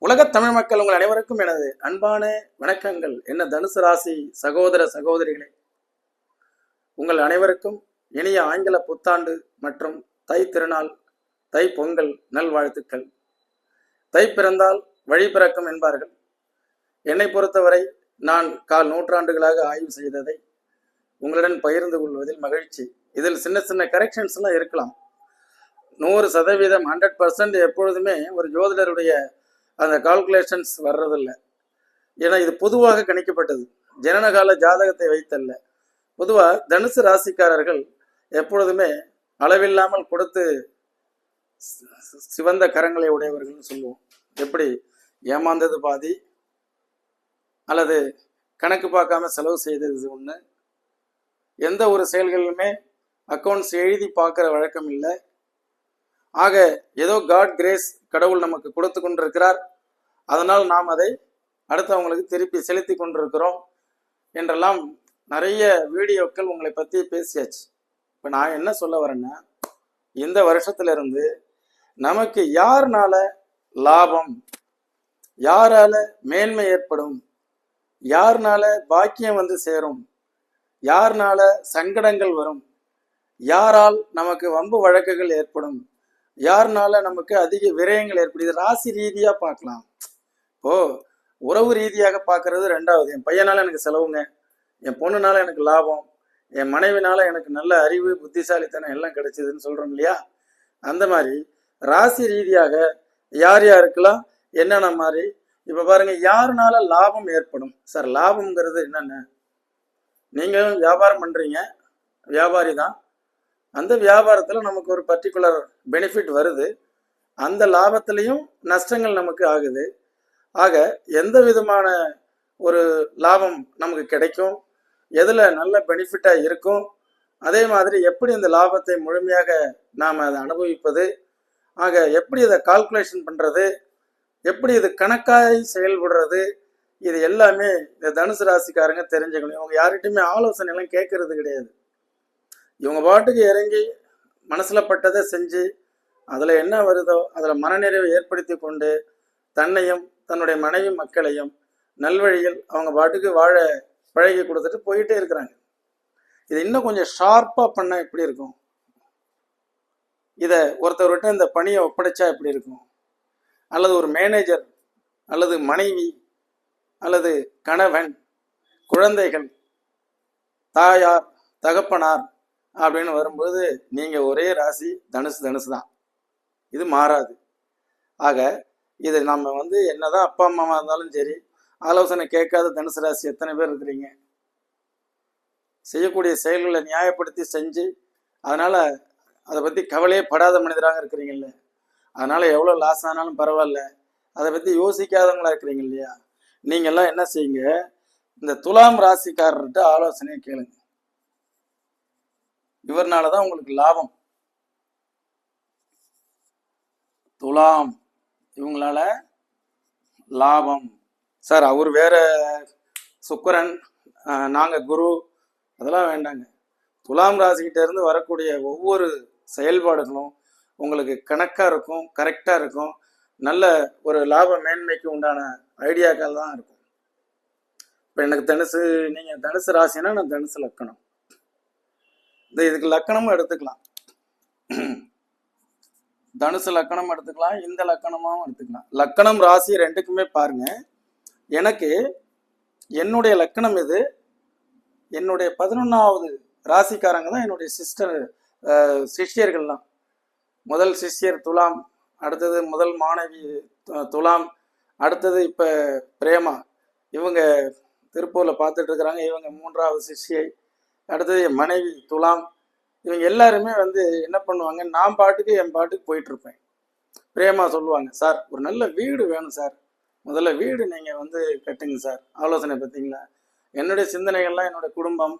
உலகத் தமிழ் மக்கள் உங்கள் அனைவருக்கும் எனது அன்பான வணக்கங்கள். என்ன தனுசு ராசி சகோதர சகோதரிகளே உங்கள் அனைவருக்கும் இனிய ஆங்கில புத்தாண்டு மற்றும் தை திருநாள் தை பொங்கல் நல்வாழ்த்துக்கள். தை பிறந்தால் வழி பிறக்கும் என்பார்கள். என்னை பொறுத்தவரை நான் கால் நூற்றாண்டுகளாக ஆய்வு செய்ததை உங்களுடன் பகிர்ந்து கொள்வதில் மகிழ்ச்சி. இதில் சின்ன சின்ன கரெக்ஷன்ஸ் எல்லாம் இருக்கலாம். நூறு சதவீதம் ஹண்ட்ரட் பர்சன்ட் எப்பொழுதுமே ஒரு ஜோதிடருடைய அந்த கால்குலேஷன்ஸ் வர்றதில்ல. ஏன்னா இது பொதுவாக கணிக்கப்பட்டது. ஜனனகால ஜாதகத்தை வைத்தல்ல. பொதுவாக தனுசு ராசிக்காரர்கள் எப்பொழுதுமே அளவில்லாமல் கொடுத்து சிவந்த கரங்களை உடையவர்கள்னு சொல்லுவோம். எப்படி? ஏமாந்தது பாதி அல்லது கணக்கு பார்க்காம செலவு செய்தது ஒன்று எந்த ஒரு செயல்களிலுமே அக்கௌண்ட்ஸ் எழுதி பார்க்குற வழக்கம் இல்லை. ஆக ஏதோ காட் கிரேஸ் கடவுள் நமக்கு கொடுத்து கொண்டிருக்கிறார். அதனால் நாம் அதை அடுத்தவங்களுக்கு திருப்பி செலுத்தி கொண்டிருக்கிறோம் என்றெல்லாம் நிறைய வீடியோக்கள் உங்களை பற்றி பேசியாச்சு. இப்போ நான் என்ன சொல்ல வரேன்னா இந்த வருஷத்துலேருந்து நமக்கு யாருனால லாபம் யாரால மேன்மை ஏற்படும் யாருனால பாக்கியம் வந்து சேரும் யாருனால சங்கடங்கள் வரும் யாரால் நமக்கு வம்பு வழக்குகள் ஏற்படும் யாருனால நமக்கு அதிக விரயங்கள் ஏற்படுது? ராசி ரீதியா பார்க்கலாம். ஓ உறவு ரீதியாக பார்க்கறது ரெண்டாவது. என் பையனால எனக்கு செலவுங்க. என் பொண்ணுனால எனக்கு லாபம். என் மனைவினால எனக்கு நல்ல அறிவு புத்திசாலித்தனம் எல்லாம் கிடைச்சதுன்னு சொல்றோம் இல்லையா? அந்த மாதிரி ராசி ரீதியாக யார் யாருக்கெல்லாம் என்னென்ன மாதிரி? இப்ப பாருங்க யாருனால லாபம் ஏற்படும்? சார் லாபம்ங்கிறது என்னென்ன? நீங்களும் வியாபாரம் பண்றீங்க. வியாபாரி தான். அந்த வியாபாரத்தில் நமக்கு ஒரு பர்டிகுலர் பெனிஃபிட் வருது. அந்த லாபத்திலையும் நஷ்டங்கள் நமக்கு ஆகுது. ஆக எந்த விதமான ஒரு லாபம் நமக்கு கிடைக்கும்? எதில் நல்ல பெனிஃபிட்டாக இருக்கும்? அதே மாதிரி எப்படி இந்த லாபத்தை முழுமையாக நாம் அதை அனுபவிப்பது? ஆக எப்படி இதை கால்குலேஷன் பண்ணுறது எப்படி இது கணக்காய் செயல்படுறது? இது எல்லாமே இந்த தனுசு ராசிக்காரங்க தெரிஞ்சுக்கணும். இவங்க யார்கிட்டையுமே ஆலோசனை எல்லாம் கேட்கறது கிடையாது. இவங்க பாட்டுக்கு இறங்கி மனசில் பட்டதை செஞ்சு அதில் என்ன வருதோ அதில் மனநிறைவை ஏற்படுத்தி கொண்டு தன்னையும் தன்னுடைய மனைவி மக்களையும் நல்வழியில் அவங்க பாட்டுக்கு வாழ பழகி கொடுத்துட்டு போயிட்டே இருக்கிறாங்க. இது இன்னும் கொஞ்சம் ஷார்ப்பாக பண்ணால் எப்படி இருக்கும்? இதை ஒருத்தர்கிட்ட இந்த பணியை ஒப்படைச்சா எப்படி இருக்கும்? அல்லது ஒரு மேனேஜர் அல்லது மனைவி அல்லது கணவன் குழந்தைகள் தாயார் தகப்பனார் அப்படின்னு வரும்போது நீங்கள் ஒரே ராசி தனுசு தனுசு தான். இது மாறாது. ஆக இது நம்ம வந்து என்னதான் அப்பா அம்மாவாக இருந்தாலும் சரி ஆலோசனை கேட்காத தனுசு ராசி எத்தனை பேர் இருக்கிறீங்க? செய்யக்கூடிய செயல்களை நியாயப்படுத்தி செஞ்சு அதனால் அதை பற்றி கவலையே படாத மனிதராக இருக்கிறீங்கல்ல. அதனால் எவ்வளோ லாஸ் ஆனாலும் பரவாயில்ல. அதை பற்றி யோசிக்காதவங்களா இருக்கிறீங்க இல்லையா? நீங்கள்லாம் என்ன செய்யுங்க? இந்த துலாம் ராசிக்காரர்கிட்ட ஆலோசனையை கேளுங்க. இவர்னால தான் உங்களுக்கு லாபம். துலாம். இவங்களால லாபம். சார் அவர் வேற சுக்கரன் நாங்கள் நாங்க குரு அதெல்லாம் வேண்டாங்க. துலாம் ராசிக்கிட்ட இருந்து வரக்கூடிய ஒவ்வொரு செயல்பாடுகளும் உங்களுக்கு கணக்கா இருக்கும் கரெக்டா இருக்கும். நல்ல ஒரு லாப மேன்மைக்கு உண்டான ஐடியாக்கள் தான் இருக்கும். இப்போ எனக்கு தனுசு நீங்கள் தனுசு ராசினா நான் தனுசு லக்கணம். இந்த இதுக்கு லக்கணமும் எடுத்துக்கலாம். தனுசு லக்கணம் எடுத்துக்கலாம் இந்த லக்கணமாகவும் எடுத்துக்கலாம். லக்கணம் ராசி ரெண்டுக்குமே பாருங்க. எனக்கு என்னுடைய லக்கணம் இது என்னுடைய பதினொன்றாவது ராசிக்காரங்க தான் என்னுடைய சிஸ்டர் சிஷ்யர்கள்லாம். முதல் சிஷ்யர் துலாம் அடுத்தது முதல் மாணவி துலாம் அடுத்தது இப்போ பிரேமா. இவங்க திருப்பூரில் பார்த்துட்டு இருக்கிறாங்க. இவங்க மூன்றாவது சிஷ்யை. அடுத்தது என் மனைவி துலாம் இவங்க எல்லாருமே வந்து என்ன பண்ணுவாங்க நான் பாட்டுக்கு என் பாட்டுக்கு போயிட்டு இருப்பேன் பிரேமா சொல்லுவாங்க சார் ஒரு நல்ல வீடு வேணும் சார். முதல்ல வீடு நீங்கள் வந்து கட்டுங்க சார். ஆலோசனை பார்த்தீங்களா? என்னுடைய சிந்தனைகள்லாம் என்னோட குடும்பம்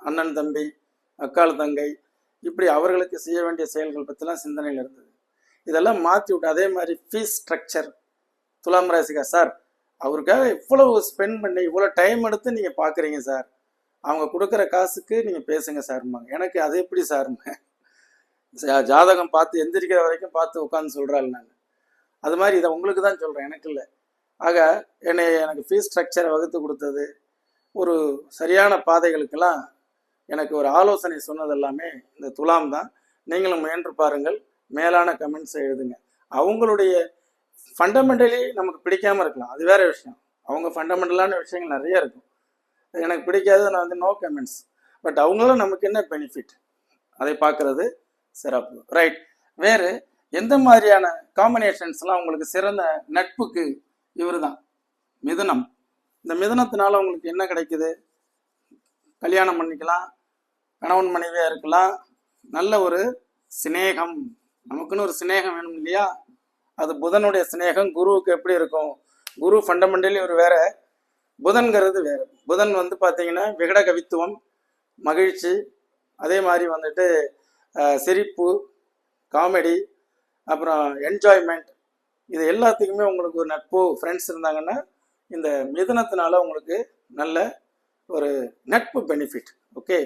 அண்ணன் தம்பி அக்காள் தங்கை இப்படி அவர்களுக்கு செய்ய வேண்டிய செயல்கள் பற்றிலாம் சிந்தனையில் இருந்தது. இதெல்லாம் மாற்றி விட்டு அதே மாதிரி ஃபீஸ் ஸ்ட்ரக்சர் துலாம் ராசிகா சார் அவருக்காக இவ்வளவு ஸ்பெண்ட் பண்ணி இவ்வளோ டைம் எடுத்து நீங்கள் பார்க்குறீங்க சார். அவங்க கொடுக்குற காசுக்கு நீங்கள் பேசுங்க சார்மாங்க எனக்கு அது எப்படி சார்ங்க ஜாதகம் பார்த்து எந்திரிக்கிற வரைக்கும் பார்த்து உட்காந்து சொல்கிறாள் நான். அது மாதிரி இதை உங்களுக்கு தான் சொல்கிறேன் எனக்கு இல்லை. ஆக என்னை எனக்கு ஃபீஸ் ஸ்ட்ரக்சரை வகுத்து கொடுத்தது ஒரு சரியான பாதைகளுக்கெல்லாம் எனக்கு ஒரு ஆலோசனை சொன்னது எல்லாமே இந்த துலாம் தான். நீங்களும் முயன்று பாருங்கள் மேலான கமெண்ட்ஸை எழுதுங்க. அவங்களுடைய ஃபண்டமெண்டலி நமக்கு பிடிக்காம இருக்கலாம் அது வேற விஷயம். அவங்க ஃபண்டமெண்டலான விஷயங்கள் நிறைய இருக்கும். எனக்கு பிடிக்காது நான் வந்து நோ கமெண்ட்ஸ் பட் அவங்களும் நமக்கு என்ன பெனிஃபிட் அதை பார்க்கறது சிறப்பு. ரைட் வேறு எந்த மாதிரியான காம்பினேஷன்ஸ்லாம் உங்களுக்கு சிறந்த நட்புக்கு இவர் தான் மிதுனம். இந்த மிதுனத்தினால உங்களுக்கு என்ன கிடைக்குது? கல்யாணம் பண்ணிக்கலாம் கணவன் மனைவியாக இருக்கலாம். நல்ல ஒரு சிநேகம். நமக்குன்னு ஒரு சிநேகம் வேணும் இல்லையா? அது புதனுடைய சிநேகம் குருவுக்கு எப்படி இருக்கும்? குரு ஃபண்டமெண்டலி ஒரு வேற புதன்கிறது வேற. புதன் வந்து பார்த்தீங்கன்னா விகட கவித்துவம் மகிழ்ச்சி அதே மாதிரி வந்துட்டு சிரிப்பு காமெடி அப்புறம் என்ஜாய்மெண்ட் இது எல்லாத்துக்குமே உங்களுக்கு ஒரு நட்பு ஃப்ரெண்ட்ஸ் இருந்தாங்கன்னா இந்த மிதனத்தினால உங்களுக்கு நல்ல ஒரு நட்பு பெனிஃபிட் ஓகே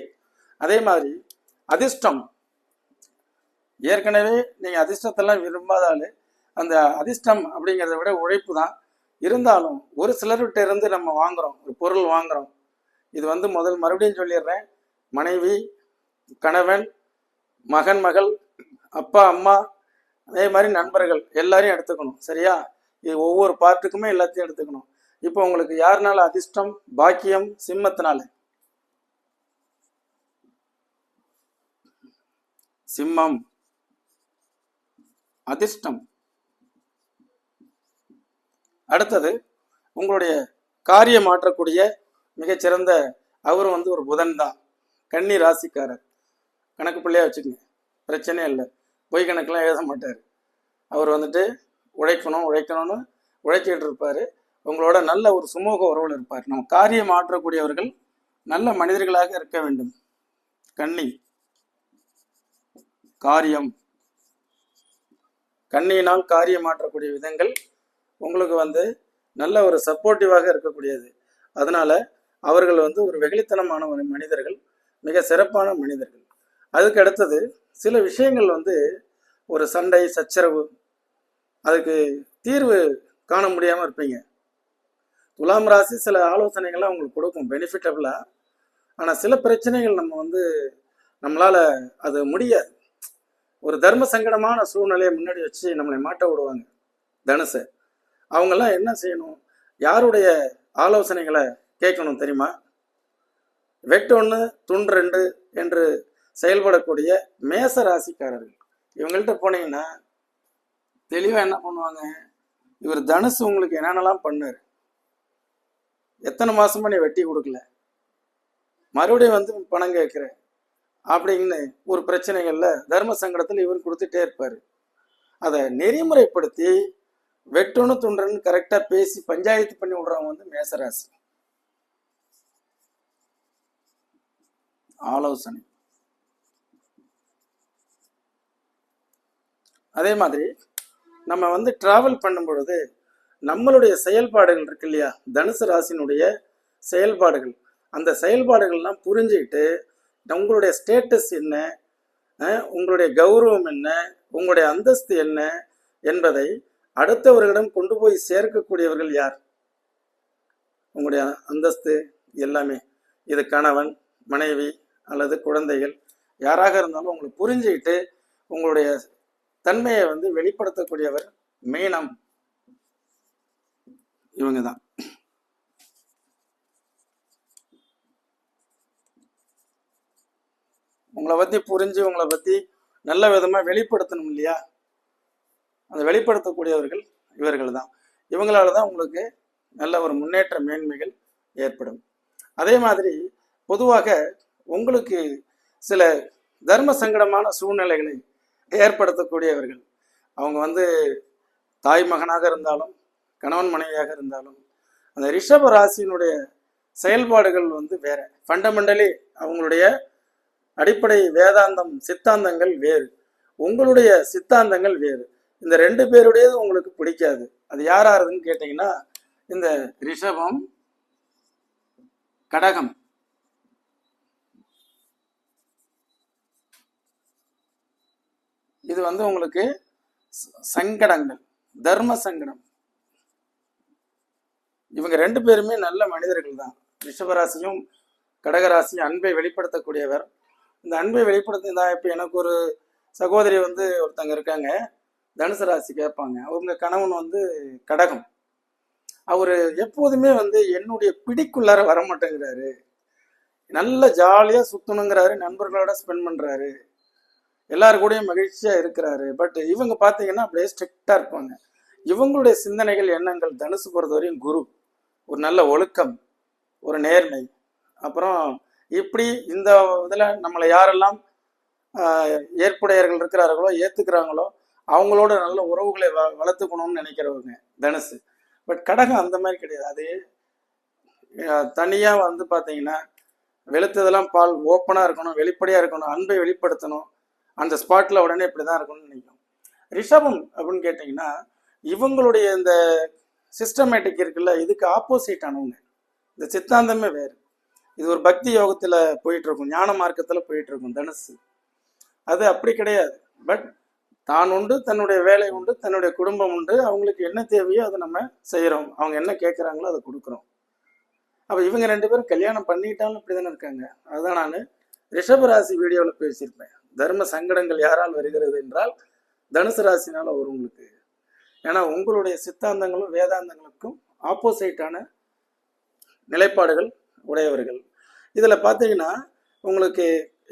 அதே மாதிரி அதிர்ஷ்டம். ஏற்கனவே நீங்கள் அதிர்ஷ்டத்தெல்லாம் விரும்பாதாலே அந்த அதிர்ஷ்டம் அப்படிங்கிறத விட உழைப்பு தான். இருந்தாலும் ஒரு சிலர்கிட்ட இருந்து நம்ம வாங்குறோம் ஒரு பொருள் வாங்குறோம். இது வந்து முதல் மறுபடியும் சொல்லிடுறேன். மனைவி கணவன் மகன் மகள் அப்பா அம்மா அதே மாதிரி நண்பர்கள் எல்லாரையும் எடுத்துக்கணும் சரியா? இது ஒவ்வொரு பார்ட்டுக்குமே எல்லாத்தையும் எடுத்துக்கணும். இப்போ உங்களுக்கு யாருனால அதிர்ஷ்டம் பாக்கியம் சிம்மத்தினால? சிம்மம். அதிர்ஷ்டம். அடுத்தது உங்களுடைய காரியம் மாற்றக்கூடிய மிகச்சிறந்த அவரும் வந்து ஒரு புதன் தான். கன்னி ராசிக்காரர். கணக்கு பிள்ளையா வச்சுக்கோங்க. பிரச்சனையே இல்லை. பொய் கணக்கெலாம் எழுத மாட்டார். அவர் வந்துட்டு உழைக்கணும் உழைக்கணும்னு உழைச்சிக்கிட்டு இருப்பார். உங்களோட நல்ல ஒரு சுமூக உறவில் இருப்பார். நம்ம காரியம் மாற்றக்கூடியவர்கள் நல்ல மனிதர்களாக இருக்க வேண்டும். கன்னி. காரியம். கண்ணியினால் காரியம் மாற்றக்கூடிய விதங்கள் உங்களுக்கு வந்து நல்ல ஒரு சப்போர்ட்டிவாக இருக்கக்கூடியது. அதனால அவர்கள் வந்து ஒரு வெகுளித்தனமான ஒரு மனிதர்கள் மிக சிறப்பான மனிதர்கள். அதுக்கு அடுத்தது சில விஷயங்கள் வந்து ஒரு சண்டை சச்சரவு அதுக்கு தீர்வு காண முடியாமல் இருப்பீங்க. துலாம் ராசி சில ஆலோசனைகள்லாம் உங்களுக்கு கொடுக்கும் பெனிஃபிட்டபுளாக ஆனால் சில பிரச்சனைகள் நம்ம வந்து நம்மளால் அது முடியாது. ஒரு தர்ம சங்கடமான சூழ்நிலையை முன்னாடி வச்சு நம்மளை மாட்ட விடுவாங்க தனுசை. அவங்கெல்லாம் என்ன செய்யணும்? யாருடைய ஆலோசனைகளை கேட்கணும் தெரியுமா? வெட்டொன்று துண்டு ரெண்டு என்று செயல்படக்கூடிய மேச ராசிக்காரர்கள். இவங்கள்ட்ட போனீங்கன்னா தெளிவாக என்ன பண்ணுவாங்க? இவர் தனுசு உங்களுக்கு என்னென்னலாம் பண்ணார்? எத்தனை மாசமா நீ வெட்டி கொடுக்கல? மறுபடியும் வந்து பணம் கேட்குற அப்படின்னு ஒரு பிரச்சனைகளில் தர்ம சங்கடத்தில் இவர் கொடுத்துட்டே இருப்பார். அதை நெறிமுறைப்படுத்தி வெட்டுன்னு துண்டுன்னு கரெக்டாக பேசி பஞ்சாயத்து பண்ணி விடுறவங்க வந்து மேசராசி. ஆலோசனை. அதே மாதிரி நம்ம வந்து டிராவல் பண்ணும் பொழுது நம்மளுடைய செயல்பாடுகள் இருக்கு இல்லையா? தனுசு ராசினுடைய செயல்பாடுகள். அந்த செயல்பாடுகள்லாம் புரிஞ்சுக்கிட்டு உங்களுடைய ஸ்டேட்டஸ் என்ன? உங்களுடைய கௌரவம் என்ன? உங்களுடைய அந்தஸ்து என்ன? என்பதை அடுத்தவர்களிடம் கொண்டு போய் சேர்க்கக்கூடியவர்கள் யார்? உங்களுடைய அந்தஸ்து எல்லாமே. இது கணவன் மனைவி அல்லது குழந்தைகள். யாராக இருந்தாலும் உங்களை புரிஞ்சுக்கிட்டு உங்களுடைய தன்மையை வந்து வெளிப்படுத்தக்கூடியவர் மீனம். இவங்க தான் உங்களை பத்தி புரிஞ்சு உங்களை பத்தி நல்ல விதமா வெளிப்படுத்தணும் இல்லையா? அந்த வெளிப்படுத்தக்கூடியவர்கள் இவர்கள் தான் இவங்களால தான் உங்களுக்கு நல்ல ஒரு முன்னேற்ற மேன்மைகள் ஏற்படும். அதே மாதிரி பொதுவாக உங்களுக்கு சில தர்ம சங்கடமான சூழ்நிலைகளை ஏற்படுத்தக்கூடியவர்கள். அவங்க வந்து தாய் மகனாக இருந்தாலும் கணவன் மனைவியாக இருந்தாலும் அந்த ரிஷப ராசியினுடைய செயல்பாடுகள் வந்து வேற. ஃபண்டமெண்டலி அவங்களுடைய அடிப்படை வேதாந்தம் சித்தாந்தங்கள் வேறு. உங்களுடைய சித்தாந்தங்கள் வேறு. இந்த ரெண்டு பேருடையது உங்களுக்கு பிடிக்காது. அது யாராருதுன்னு கேட்டிங்கன்னா இந்த ரிஷபம் கடகம். இது வந்து உங்களுக்கு சங்கடங்கள் தர்ம சங்கடம். இவங்க ரெண்டு பேருமே நல்ல மனிதர்கள் தான் ரிஷபராசியும் கடகராசியும் அன்பை வெளிப்படுத்தக்கூடியவர். இந்த அன்பை வெளிப்படுத்தினா இப்போ எனக்கு ஒரு சகோதரி வந்து ஒருத்தங்க இருக்காங்க. தனுசு ராசி கேட்பாங்க. அவங்க கணவன் வந்து கடகம். அவர் எப்போதுமே வந்து என்னுடைய பிடிக்குள்ளார வர மாட்டேங்கிறாரு நல்ல ஜாலியாக சுற்றணுங்கிறாரு நண்பர்களோட ஸ்பெண்ட் பண்ணுறாரு எல்லாரு கூடயும் மகிழ்ச்சியாக இருக்கிறாரு. பட் இவங்க பார்த்தீங்கன்னா அப்படியே ஸ்ட்ரிக்டாக இருப்பாங்க. இவங்களுடைய சிந்தனைகள் எண்ணங்கள் தனுசு பொறுத்தவரையும் குரு. ஒரு நல்ல ஒழுக்கம் ஒரு நேர்மை. அப்புறம் இப்படி இந்த இதில் நம்மளை யாரெல்லாம் ஏற்புடையர்கள் இருக்கிறார்களோ ஏற்றுக்கிறாங்களோ அவங்களோட நல்ல உறவுகளை வ வளர்த்துக்கணும்னு நினைக்கிறவங்க தனுசு. பட் கடகம் அந்த மாதிரி கிடையாது. அது தனியாக வந்து பார்த்தீங்கன்னா வெளுத்ததெல்லாம் பால் ஓப்பனாக இருக்கணும் வெளிப்படையாக இருக்கணும் அன்பை வெளிப்படுத்தணும். அந்த ஸ்பாட்டில் உடனே இப்படி தான் இருக்கணும்னு நினைக்கும். ரிஷபம் அப்படின்னு கேட்டிங்கன்னா இவங்களுடைய இந்த சிஸ்டமேட்டிக் இருக்குல்ல இதுக்கு ஆப்போசிட் ஆனவங்க. இந்த சித்தாந்தமே வேறு. இது ஒரு பக்தி யோகத்தில் போயிட்டு இருக்கும் ஞான மார்க்கத்தில் போயிட்டு இருக்கும் தனுசு. அது அப்படி கிடையாது. பட் தான் உண்டு தன்னுடைய வேலை உண்டு தன்னுடைய குடும்பம் உண்டு. அவங்களுக்கு என்ன தேவையோ அதை நம்ம செய்கிறோம் அவங்க என்ன கேட்குறாங்களோ அதை கொடுக்குறோம். அப்போ இவங்க ரெண்டு பேரும் கல்யாணம் பண்ணிட்டாலும் இப்படி தானே இருக்காங்க. அதுதான் நான் ரிஷபராசி வீடியோவில் பேசியிருப்பேன். தர்ம சங்கடங்கள் யாரால் வருகிறது என்றால் தனுசு ராசினால் வரும் உங்களுக்கு ஏன்னா உங்களுடைய சித்தாந்தங்களும் வேதாந்தங்களுக்கும் ஆப்போசிட்டான நிலைப்பாடுகள் உடையவர்கள். இதில் பார்த்தீங்கன்னா உங்களுக்கு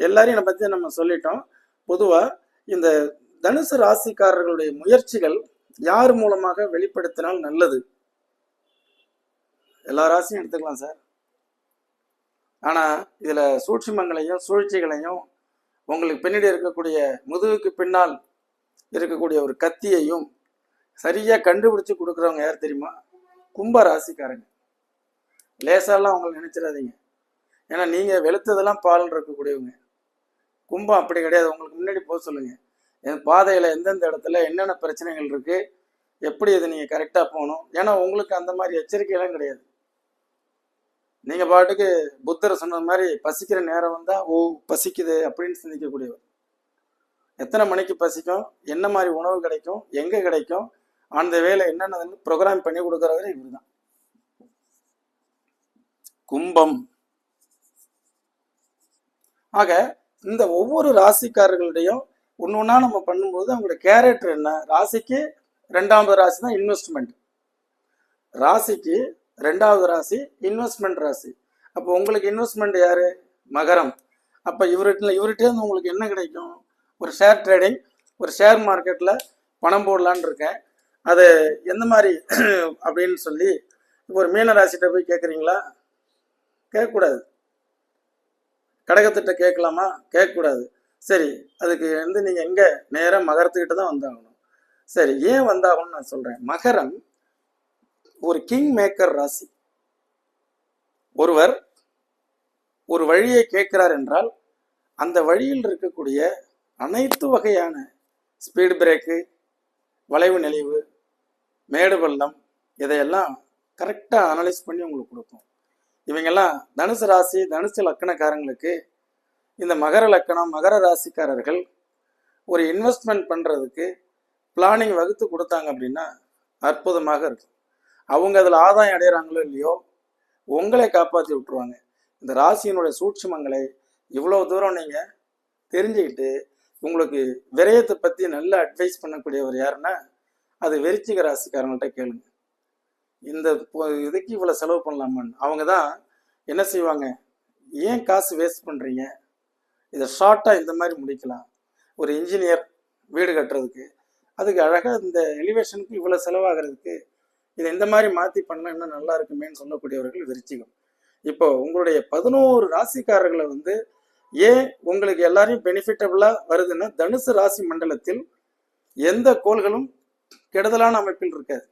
எல்லாரையும் பற்றி நம்ம சொல்லிட்டோம். பொதுவாக இந்த தனுசு ராசிக்காரர்களுடைய முயற்சிகள் யார் மூலமாக வெளிப்படுத்தினால் நல்லது? எல்லா ராசியும் எடுத்துக்கலாம் சார். ஆனால் இதில் சூட்சுமங்களையும் சூழ்ச்சிகளையும் உங்களுக்கு பின்னாடி இருக்கக்கூடிய முதுகுக்கு பின்னால் இருக்கக்கூடிய ஒரு கத்தியையும் சரியாக கண்டுபிடிச்சு கொடுக்குறவங்க யார் தெரியுமா? கும்ப ராசிக்காரங்க. லேசாலாம் அவங்கள நினைச்சிடாதீங்க. ஏன்னா நீங்கள் வெளுத்ததெல்லாம் பால் இருக்கக்கூடியவங்க. கும்பம் அப்படி கிடையாது. உங்களுக்கு முன்னாடி போக சொல்லுங்க. பாதையில் எந்தெந்த இடத்துல என்னென்ன பிரச்சனைகள் இருக்குது எப்படி இதை நீங்கள் கரெக்டாக போகணும்? ஏன்னா உங்களுக்கு அந்த மாதிரி எச்சரிக்கையெல்லாம் கிடையாது. நீங்கள் பாட்டுக்கு புத்தர் சொன்ன மாதிரி பசிக்கிற நேரம் வந்தால் ஓ பசிக்குது அப்படின்னு சிந்திக்கக்கூடியவர். எத்தனை மணிக்கு பசிக்கும்? என்ன மாதிரி உணவு கிடைக்கும்? எங்கே கிடைக்கும்? அந்த வேலை என்னென்னதுன்னு ப்ரோக்ராம் பண்ணி கொடுக்குறவர் இவர் தான் கும்பம். ஆக இந்த ஒவ்வொரு ராசிக்காரர்களுடையும் ஒன்று ஒன்றா நம்ம பண்ணும்போது அவங்களோட கேரக்டர் என்ன? ராசிக்கு ரெண்டாவது ராசி தான் இன்வெஸ்ட்மெண்ட் ராசிக்கு ரெண்டாவது ராசி இன்வெஸ்ட்மெண்ட் ராசி. அப்போ உங்களுக்கு இன்வெஸ்ட்மெண்ட் யார்? மகரம். அப்போ இவர்கிட்ட இவர்கிட்டேருந்து உங்களுக்கு என்ன கிடைக்கும்? ஒரு ஷேர் ட்ரேடிங் ஒரு ஷேர் மார்க்கெட்டில் பணம் போடலான்னு இருக்கேன். அது எந்த மாதிரி? அப்படின்னு சொல்லி இப்போ ஒரு மீன ராசிகிட்ட போய் கேட்குறீங்களா கேட்கக்கூடாது கடகத்திட்ட கேட்கலாமா? கேட்கக்கூடாது. சரி அதுக்கு வந்து நீங்கள் எங்கே நேராக மகரத்துக்கிட்ட தான் வந்தாகணும். சரி ஏன் வந்தாகணும்னு நான் சொல்கிறேன் மகரம் ஒரு கிங் மேக்கர் ராசி. ஒருவர் ஒரு வழியை கேட்கிறார் என்றால் அந்த வழியில் இருக்கக்கூடிய அனைத்து வகையான ஸ்பீடு பிரேக்கு வளைவு நெளிவு மேடு பள்ளம் இதையெல்லாம் கரெக்டாக அனலைஸ் பண்ணி உங்களுக்கு கொடுக்கும். இவங்கெல்லாம் தனுசு ராசி தனுசு லக்கணக்காரங்களுக்கு இந்த மகர லக்கணம் மகர ராசிக்காரர்கள் ஒரு இன்வெஸ்ட்மெண்ட் பண்ணுறதுக்கு பிளானிங் வகுத்து கொடுத்தாங்க அப்படின்னா அற்புதமாக இருக்கும். அவங்க அதில் ஆதாயம் அடைகிறாங்களோ இல்லையோ உங்களை காப்பாற்றி விட்டுருவாங்க. இந்த ராசியினுடைய சூட்சுமங்களை இவ்வளோ தூரம் நீங்கள் தெரிஞ்சுக்கிட்டு உங்களுக்கு விரயத்தை பற்றி நல்லா அட்வைஸ் பண்ணக்கூடியவர் யாருன்னா அது வெறிச்சிக ராசிக்காரங்கள்ட்ட கேளுங்க. இந்த இதுக்கு இவ்வளோ செலவு பண்ணலாமான்னு. அவங்க தான் என்ன செய்வாங்க? ஏன் காசு வேஸ்ட் பண்ணுறீங்க இதை ஷார்ட்டாக இந்த மாதிரி முடிக்கலாம். ஒரு இன்ஜினியர் வீடு கட்டுறதுக்கு. அதுக்கு அழகாக இந்த எலிவேஷனுக்கு இவ்வளோ செலவாகிறதுக்கு இதை இந்த மாதிரி மாற்றி பண்ணால் இன்னும் நல்லா இருக்குமேன்னு சொல்லக்கூடியவர்கள் விருச்சிகம். இப்போ உங்களுடைய பதினோரு ராசிக்காரர்களை வந்து ஏன் உங்களுக்கு எல்லாரையும் பெனிஃபிட்டபுளாக வருதுன்னா தனுசு ராசி மண்டலத்தில் எந்த கோள்களும் கெடுதலான அமைப்பில் இருக்காது.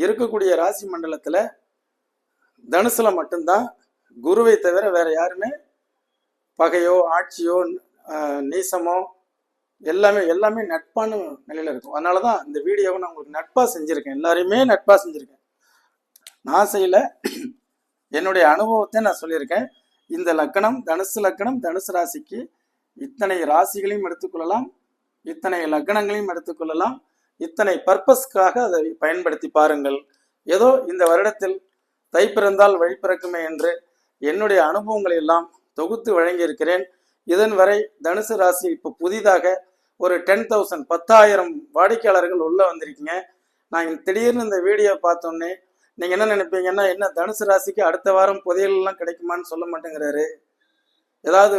இருக்கக்கூடிய ராசி மண்டலத்தில் தனுசில் மட்டும்தான் குருவை தவிர வேற யாருமே பகையோ ஆட்சியோ நீசமோ எல்லாமே எல்லாமே நட்பான நிலையில இருக்கும். அதனால தான் இந்த வீடியோவை நான் உங்களுக்கு நட்பாக செஞ்சுருக்கேன். எல்லாரையுமே நட்பாக செஞ்சுருக்கேன். நான் செய்யல. என்னுடைய அனுபவத்தை நான் சொல்லியிருக்கேன். இந்த லக்கணம் தனுசு லக்கணம் தனுசு ராசிக்கு இத்தனை ராசிகளையும் எடுத்துக்கொள்ளலாம். இத்தனை லக்கணங்களையும் எடுத்துக்கொள்ளலாம். இத்தனை பர்பஸ்க்காக அதை பயன்படுத்தி பாருங்கள். ஏதோ இந்த வருடத்தில் தை பிறந்தால் வழி பிறக்குமே என்று என்னுடைய அனுபவங்களை எல்லாம் தொகுத்து வழங்கியிருக்கிறேன். இதன் வரை தனுசு ராசி இப்போ புதிதாக ஒரு டென் தௌசண்ட் பத்தாயிரம் வாடிக்கையாளர்கள் உள்ளே வந்திருக்கீங்க. நான் திடீர்னு இந்த வீடியோ பார்த்தோன்னே நீங்கள் என்ன நினைப்பீங்கன்னா என்ன தனுசு ராசிக்கு அடுத்த வாரம் புதையல்லாம் கிடைக்குமான்னு சொல்ல மாட்டேங்கிறாரு. ஏதாவது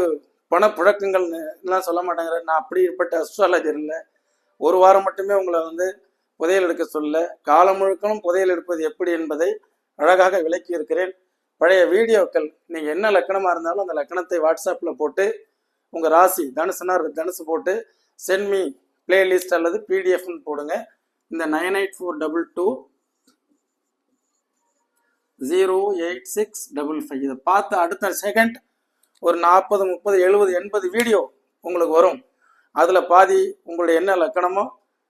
பணப்புழக்கங்கள் எல்லாம் சொல்ல மாட்டேங்கிறாரு. நான் அப்படிப்பட்ட அஸ்ட்ராலஜர் இல்லை. ஒரு வாரம் மட்டுமே உங்களை வந்து புதையல் எடுக்க சொல்ல காலம் முழுக்கணும் புதையல் எடுப்பது எப்படி என்பதை அழகாக விளக்கி இருக்கிறேன் பழைய வீடியோக்கள் நீங்கள் என்ன லக்கணமாக இருந்தாலும் அந்த லக்கணத்தை வாட்ஸ்அப்பில் போட்டு உங்கள் ராசி தனுசுனா தனுசு போட்டு சென்மி பிளேலிஸ்ட் அல்லது பிடிஎஃப்னு போடுங்க. இந்த nine eight four double two zero eight six double five இதை பார்த்து அடுத்த செகண்ட் ஒரு நாற்பது முப்பது எழுபது எண்பது வீடியோ உங்களுக்கு வரும். அதில் பாதி உங்களுடைய என்ன லக்கணமோ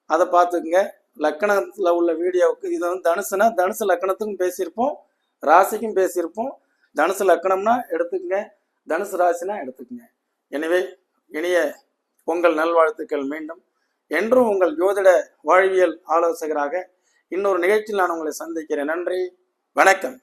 அதை பார்த்துக்குங்க. லக்கணத்தில் உள்ள வீடியோவுக்கு இது வந்து தனுசுனா தனுசு லக்கணத்துக்கும் பேசியிருப்போம். ராசிக்கும் பேசியிருப்போம். தனுசு லக்கணம்னா எடுத்துக்கங்க. தனுசு ராசினா எடுத்துக்கங்க. எனவே இனிய உங்கள் நல்வாழ்த்துக்கள் மீண்டும். என்றும் உங்கள் ஜோதிட வாழ்வியல் ஆலோசகராக இன்னொரு நிகழ்ச்சியில் நான் உங்களை சந்திக்கிறேன். நன்றி. வணக்கம்.